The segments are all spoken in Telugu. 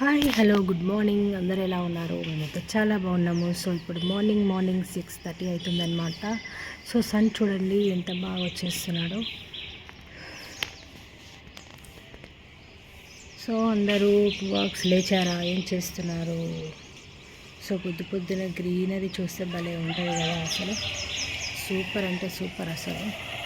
Hi hello good morning. అందరు ఎలా ఉన్నారు? మేమైతే చాలా బాగున్నాము. సో ఇప్పుడు మార్నింగ్ మార్నింగ్ సిక్స్ థర్టీ అవుతుందన్నమాట. సో సన్ చూడండి ఎంత బాగా వచ్చేస్తున్నాడు. సో అందరూ వర్క్స్ లేచారా? ఏం చేస్తున్నారు? సో పొద్దు పొద్దున గ్రీనరీ చూస్తే భలే ఉంటుంది కదా అసలు. సూపర్ అంటే సూపర్ అసలు.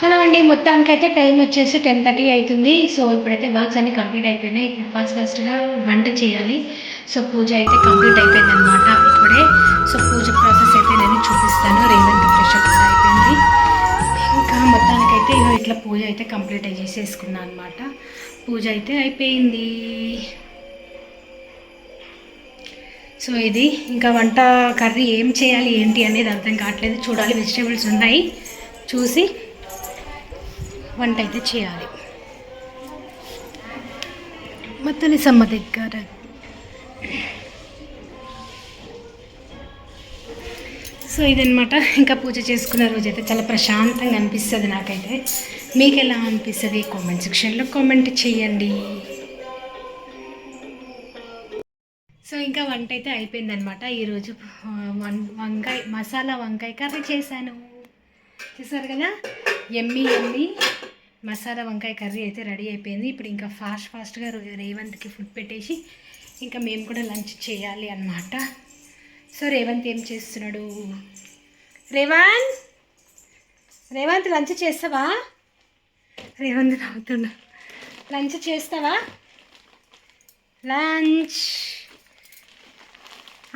హలో అండి మొత్తానికి అయితే టైం వచ్చేసి టెన్ థర్టీ అవుతుంది సో ఇప్పుడైతే వర్క్స్ అన్ని కంప్లీట్ అయిపోయినాయి. ఫస్ట్ ఫస్ట్గా వంట చేయాలి. సో పూజ అయితే కంప్లీట్ అయిపోయింది అనమాట ఇప్పుడే. సో పూజ ప్రాసెస్ అయితే నేను చూపిస్తాను. రేవంత్ ఫ్రెష్ కూడా అయిపోయింది. ఇంకా మొత్తానికైతే ఇగో ఇట్లా పూజ అయితే కంప్లీట్ చేసేసుకున్నాను అనమాట పూజ అయితే అయిపోయింది. సో ఇది ఇంకా వంట కర్రీ ఏం చేయాలి ఏంటి అనేది అర్థం కావట్లేదు. చూడాలి వెజిటేబుల్స్ ఉన్నాయి. చూసి వంట అయితే చేయాలి మొత్తని సమ్మ దగ్గర. సో ఇదనమాట ఇంకా పూజ చేసుకున్న రోజు అయితే చాలా ప్రశాంతంగా అనిపిస్తుంది నాకైతే. మీకు ఎలా అనిపిస్తుంది? కామెంట్ సెక్షన్లో కామెంట్ చేయండి. సో ఇంకా వంట అయితే అయిపోయిందనమాట ఈరోజు వం వంకాయ మసాలా వంకాయ కర్రీ చేశాను. చూసారు కదా? ఎమ్మి ఎమ్మి. మసాలా వంకాయ కర్రీ అయితే రెడీ అయిపోయింది. ఇప్పుడు ఇంకా ఫాస్ట్ ఫాస్ట్గా రేవంత్కి ఫుడ్ పెట్టేసి ఇంకా మేము కూడా లంచ్ చేయాలి అన్నమాట. సో రేవంత్ ఏం చేస్తున్నాడు? రేవంత్! రేవంత్ లంచ్ చేస్తావా? రేవంత్ నవ్వుతున్నా. లంచ్ చేస్తావా? లంచ్!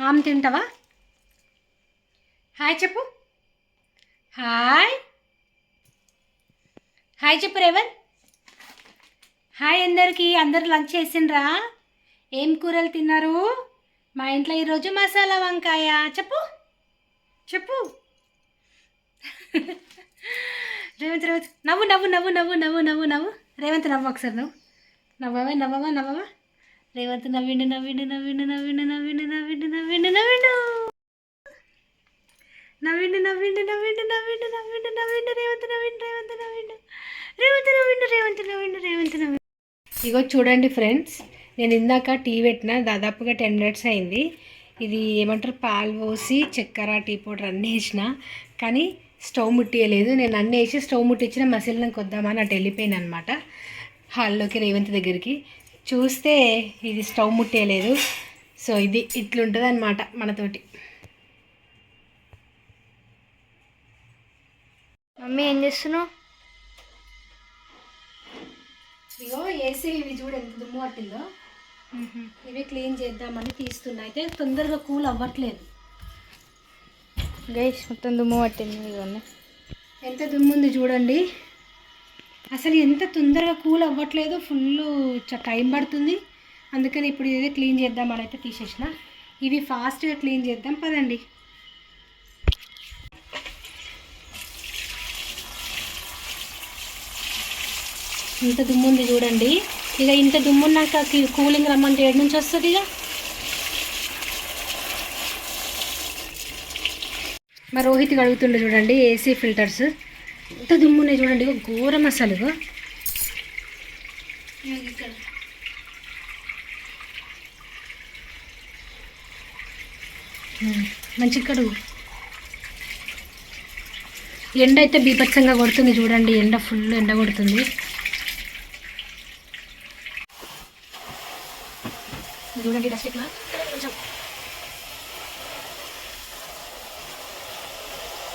ఆమ్ తింటావా? హాయ్ చెప్పు. హాయ్! హాయ్ చెప్పు రేవన్ హాయ్ అందరికీ అందరు లంచ్ చేసిండ్రా? ఏం కూరలు తిన్నారు? మా ఇంట్లో ఈరోజు మసాలా వంకాయ. చెప్పు. చెప్పు. రేవంత్ రేవంత్. నవ్వు నవ్వు నవ్వు నవ్వు నవ్వు నవ్వు నవ్వు. రేవంత్ నవ్వు ఒకసారి నవ్వు. నవ్వవా నవ్వవా నవ్వవా. రేవంత్ నవ్విండు నవ్విండు నవ్విండు నవ్విండు నవ్విండు నవ్విండు నవ్విండు నవ్విండు. నవ్విండు నవ్విండు నవ్విండు నవ్విండు నవ్విండు రేవంత్ నవ్విండు రేవంత్ నవ్విండు. రేవంత్ నవ్విండు రేవంత్ నవ్విండు రేవంత్ నవ్విండు. ఇగో చూడండి ఫ్రెండ్స్ నేను ఇందాక టీ పెట్టిన దాదాపుగా టెన్ మినిట్స్ అయింది. ఇది ఏమంటారు పాలు పోసి చక్కెర టీ పౌడర్ అన్నీ వేసిన కానీ స్టవ్ ముట్టియలేదు. నేను అన్నీ వేసి స్టవ్ ముట్టించిన మసిలినాక వద్దామని అటు వెళ్ళిపోయాను అనమాట హాల్లోకి రేవంత్ దగ్గరికి. చూస్తే ఇది స్టవ్ ముట్టేయలేదు. సో ఇది ఇట్లుంటుంది అనమాట మనతోటి. మమ్మీ ఏం చేస్తున్నావు? ఇగో ఏసీ ఇవి చూడు ఎంత దుమ్ము పట్టిందో. ఇవి క్లీన్ చేద్దామని తీస్తున్నా. అయితే తొందరగా కూల్ అవ్వట్లేదు. గైస్ మొత్తం దుమ్ము పట్టింది ఇవన్నీ ఎంత దుమ్ము ఉంది చూడండి. అసలు ఎంత తొందరగా కూల్ అవ్వట్లేదు. ఫుల్ టైం పడుతుంది. అందుకని ఇప్పుడు ఇదే క్లీన్ చేద్దామని అయితే తీసేసిన. ఇవి ఫాస్ట్గా క్లీన్ చేద్దాం. పదండి. ఇంత దుమ్ము ఉంది చూడండి. ఇక ఇంత దుమ్ము ఉన్నాక కూలింగ్ రమ్మంటే ఏడు నుంచి వస్తుంది ఇక. మా రోహిత్ అడుగుతుండే చూడండి ఏసీ ఫిల్టర్స్ ఇంత దుమ్ము ఉన్నాయి చూడండి ఇక ఘోరం అసలు ఇక్కడ. మంచిగా కడుగు. ఎండ అయితే బీభత్సంగా కొడుతుంది చూడండి ఎండ ఫుల్ ఎండ కొడుతుంది. చూడండి డస్ట్ ఇట్లా కొంచెం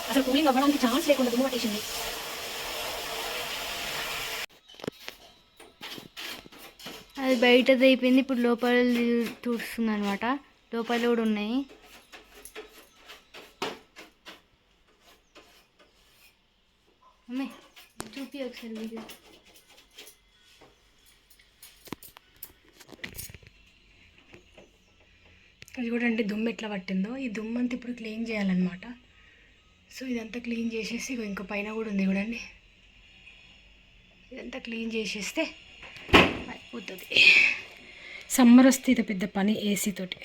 అసలు కూలింగ్ అవ్వడానికి ఛాన్స్ లేకుండా దుమ్ము పట్టేసింది అది బయటది అయిపోయింది ఇప్పుడు లోపల తుడుస్తుంది అనమాట లోపల కూడా ఉన్నాయి అమ్మే చూపి ఒకసారి వీడియో ఇది చూడండి దుమ్ము ఎట్లా పట్టిందో. ఈ దుమ్ము అంతా ఇప్పుడు క్లీన్ చేయాలన్నమాట. సో ఇదంతా క్లీన్ చేసేసి ఇంకో పైన కూడా ఉంది చూడండి. ఇదంతా క్లీన్ చేసేస్తే అయిపోతుంది. సమ్మర్ వస్తే ఇది పెద్ద పని ఏసీతోటి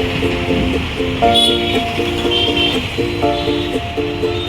Thank you.